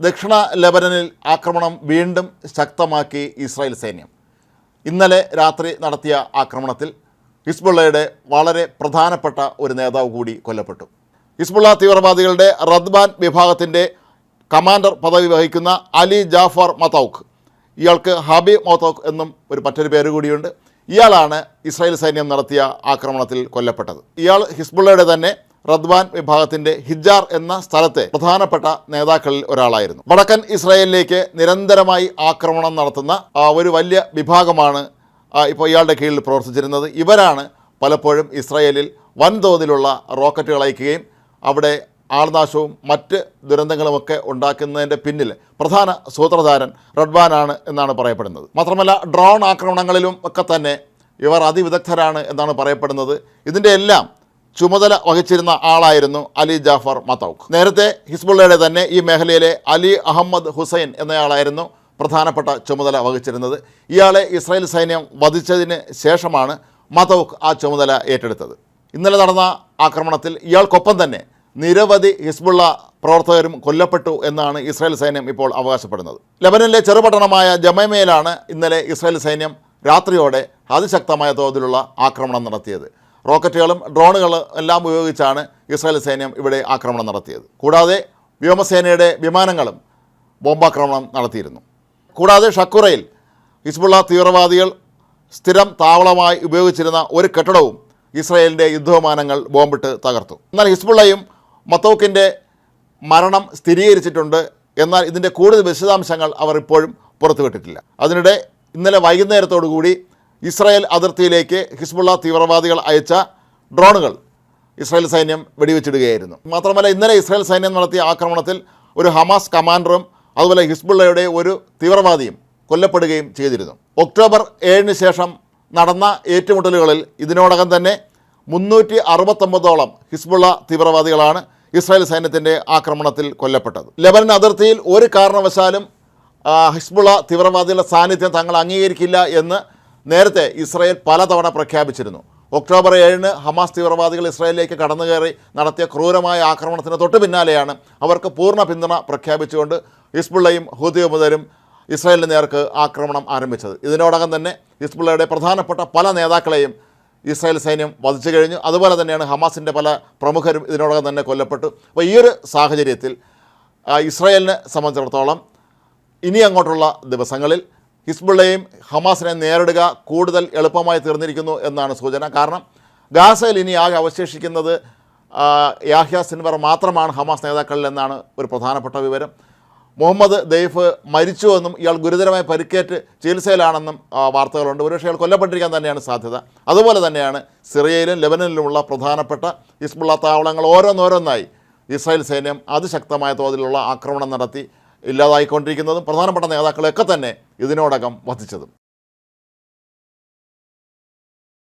ദക്ഷിണ ലെബനനിൽ ആക്രമണം വീണ്ടും ശക്തമാക്കി ഇസ്രായേൽ സൈന്യം. ഇന്നലെ രാത്രി നടത്തിയ ആക്രമണത്തിൽ ഹിസ്ബുള്ളയുടെ വളരെ പ്രധാനപ്പെട്ട ഒരു നേതാവ് കൂടി കൊല്ലപ്പെട്ടു. ഹിസ്ബുള്ള തീവ്രവാദികളുടെ റദ്ബാൻ വിഭാഗത്തിന്റെ കമാൻഡർ പദവി വഹിക്കുന്ന അലി ജാഫർ മതൌഖ്. ഇയാൾക്ക് ഹബി മതൌഖ് എന്നും ഒരു മറ്റൊരു പേര് കൂടിയുണ്ട്. ഇയാളാണ് ഇസ്രായേൽ സൈന്യം നടത്തിയ ആക്രമണത്തിൽ കൊല്ലപ്പെട്ടത്. ഇയാൾ ഹിസ്ബുള്ളയുടെ തന്നെ റദ്വാൻ വിഭാഗത്തിന്റെ ഹിജാർ എന്ന സ്ഥലത്തെ പ്രധാനപ്പെട്ട നേതാക്കളിൽ ഒരാളായിരുന്നു. വടക്കൻ ഇസ്രായേലിലേക്ക് നിരന്തരമായി ആക്രമണം നടത്തുന്ന ഒരു വലിയ വിഭാഗമാണ് ഇപ്പോൾ ഇയാളുടെ കീഴിൽ പ്രവർത്തിച്ചിരുന്നത്. ഇവരാണ് പലപ്പോഴും ഇസ്രായേലിൽ വൻതോതിലുള്ള റോക്കറ്റുകൾ അയക്കുകയും അവിടെ ആൾനാശവും മറ്റ് ദുരന്തങ്ങളുമൊക്കെ ഉണ്ടാക്കുന്നതിന്റെ പിന്നിൽ പ്രധാന സൂത്രധാരൻ റഡ്വാനാണ് എന്നാണ് പറയപ്പെടുന്നത്. മാത്രമല്ല ഡ്രോൺ ആക്രമണങ്ങളിലും ഒക്കെ തന്നെ ഇവർ അതിവിദഗ്ധരാണ് എന്നാണ് പറയപ്പെടുന്നത്. ഇതിന്റെ എല്ലാം ചുമതല വഹിച്ചിരുന്ന ആളായിരുന്നു അലി ജാഫർ മതൌഖ് നേരത്തെ ഹിസ്ബുള്ളയുടെ തന്നെ ഈ മേഖലയിലെ അലി അഹമ്മദ് ഹുസൈൻ എന്നയാളായിരുന്നു പ്രധാനപ്പെട്ട ചുമതല വഹിച്ചിരുന്നത്. ഇയാളെ ഇസ്രായേൽ സൈന്യം വധിച്ചതിന് ശേഷമാണ് മതൌഖ് ആ ചുമതല ഏറ്റെടുത്തത്. ഇന്നലെ നടന്ന ആക്രമണത്തിൽ ഇയാൾക്കൊപ്പം തന്നെ നിരവധി ഹിസ്ബുള്ള പ്രവർത്തകരും കൊല്ലപ്പെട്ടു എന്നാണ് ഇസ്രായേൽ സൈന്യം ഇപ്പോൾ അവകാശപ്പെടുന്നത്. ലബനനിലെ ചെറുപട്ടണമായ ജമൈമയിലാണ് ഇന്നലെ ഇസ്രായേൽ സൈന്യം രാത്രിയോടെ അതിശക്തമായ തോതിലുള്ള ആക്രമണം നടത്തിയത്. റോക്കറ്റുകളും ഡ്രോണുകളും എല്ലാം ഉപയോഗിച്ചാണ് ഇസ്രായേൽ സൈന്യം ഇവിടെ ആക്രമണം നടത്തിയത്. കൂടാതെ വ്യോമസേനയുടെ വിമാനങ്ങളും ബോംബാക്രമണം നടത്തിയിരുന്നു. കൂടാതെ ഷക്കുറയിൽ ഹിസ്ബുള്ള തീവ്രവാദികൾ സ്ഥിരം താവളമായി ഉപയോഗിച്ചിരുന്ന ഒരു കെട്ടിടവും ഇസ്രായേലിന്റെ യുദ്ധവിമാനങ്ങൾ ബോംബിട്ട് തകർത്തു. എന്നാൽ ഹിസ്ബുള്ളയും മത്തൗക്കിന്റെ മരണം സ്ഥിരീകരിച്ചിട്ടുണ്ട്. എന്നാൽ ഇതിന്റെ കൂടുതൽ വിശദാംശങ്ങൾ അവർ ഇപ്പോഴും പുറത്തുവിട്ടിട്ടില്ല. അതിനിടെ ഇന്നലെ വൈകുന്നേരത്തോടു കൂടി ഇസ്രായേൽ അതിർത്തിയിലേക്ക് ഹിസ്ബുള്ള തീവ്രവാദികൾ അയച്ച ഡ്രോണുകൾ ഇസ്രായേൽ സൈന്യം വെടിവെച്ചിടുകയായിരുന്നു. മാത്രമല്ല ഇന്നലെ ഇസ്രായേൽ സൈന്യം നടത്തിയ ആക്രമണത്തിൽ ഒരു ഹമാസ് കമാൻഡറും അതുപോലെ ഹിസ്ബുള്ളയുടെ ഒരു തീവ്രവാദിയും കൊല്ലപ്പെടുകയും ചെയ്തിരുന്നു. ഒക്ടോബർ ഏഴിന് ശേഷം നടന്ന ഏറ്റുമുട്ടലുകളിൽ ഇതിനോടകം തന്നെ മുന്നൂറ്റി അറുപത്തൊമ്പതോളം ഹിസ്ബുള്ള തീവ്രവാദികളാണ് ഇസ്രായേൽ സൈന്യത്തിന്റെ ആക്രമണത്തിൽ കൊല്ലപ്പെട്ടത്. ലെബനൻ അതിർത്തിയിൽ ഒരു കാരണവശാലും ഹിസ്ബുള്ള തീവ്രവാദികളുടെ സാന്നിധ്യം തങ്ങൾ അംഗീകരിക്കില്ല എന്ന് നേരത്തെ ഇസ്രായേൽ പലതവണ പ്രഖ്യാപിച്ചിരുന്നു. ഒക്ടോബർ ഏഴിന് ഹമാസ് തീവ്രവാദികൾ ഇസ്രായേലിലേക്ക് കടന്നു കയറി നടത്തിയ ക്രൂരമായ ആക്രമണത്തിന് തൊട്ടു പിന്നാലെയാണ് അവർക്ക് പൂർണ പിന്തുണ പ്രഖ്യാപിച്ചുകൊണ്ട് ഹിസ്ബുള്ളയും ഹൂതിയുമുതരും ഇസ്രായേലിന് നേർക്ക് ആക്രമണം ആരംഭിച്ചത്. ഇതിനോടകം തന്നെ ഹിസ്ബുള്ളയുടെ പ്രധാനപ്പെട്ട പല നേതാക്കളെയും ഇസ്രായേൽ സൈന്യം വധിച്ചു കഴിഞ്ഞു. അതുപോലെ തന്നെയാണ് ഹമാസിന്റെ പല പ്രമുഖരും ഇതിനോടകം തന്നെ കൊല്ലപ്പെട്ടു. അപ്പോൾ ഈ ഒരു സാഹചര്യത്തിൽ ഇസ്രായേലിനെ സംബന്ധിച്ചിടത്തോളം ഇനി അങ്ങോട്ടുള്ള ദിവസങ്ങളിൽ ഹിസ്ബുള്ളയും ഹമാസിനെ നേരിടുക കൂടുതൽ എളുപ്പമായി തീർന്നിരിക്കുന്നു എന്നാണ് സൂചന. കാരണം ഗാസയിൽ ഇനി ആകെ അവശേഷിക്കുന്നത് യാഹ്യ സിൻവർ മാത്രമാണ് ഹമാസ് നേതാക്കളിൽ എന്നാണ് ഒരു പ്രധാനപ്പെട്ട വിവരം. മുഹമ്മദ് ദെയ്ഫ് മരിച്ചുവെന്നും ഇയാൾ ഗുരുതരമായി പരിക്കേറ്റ് ചികിത്സയിലാണെന്നും വാർത്തകളുണ്ട്. ഒരുപക്ഷെ ഇയാൾ കൊല്ലപ്പെട്ടിരിക്കാൻ തന്നെയാണ് സാധ്യത. അതുപോലെ തന്നെയാണ് സിറിയയിലും ലെബനനിലുമുള്ള പ്രധാനപ്പെട്ട ഹിസ്ബുള്ള താവളങ്ങൾ ഓരോന്നോരോന്നായി ഇസ്രായേൽ സൈന്യം അതിശക്തമായ തോതിലുള്ള ആക്രമണം നടത്തി ഇല്ലാതായിക്കൊണ്ടിരിക്കുന്നതും പ്രധാനപ്പെട്ട നേതാക്കളൊക്കെ തന്നെ ഇതിനോടകം വധിച്ചതും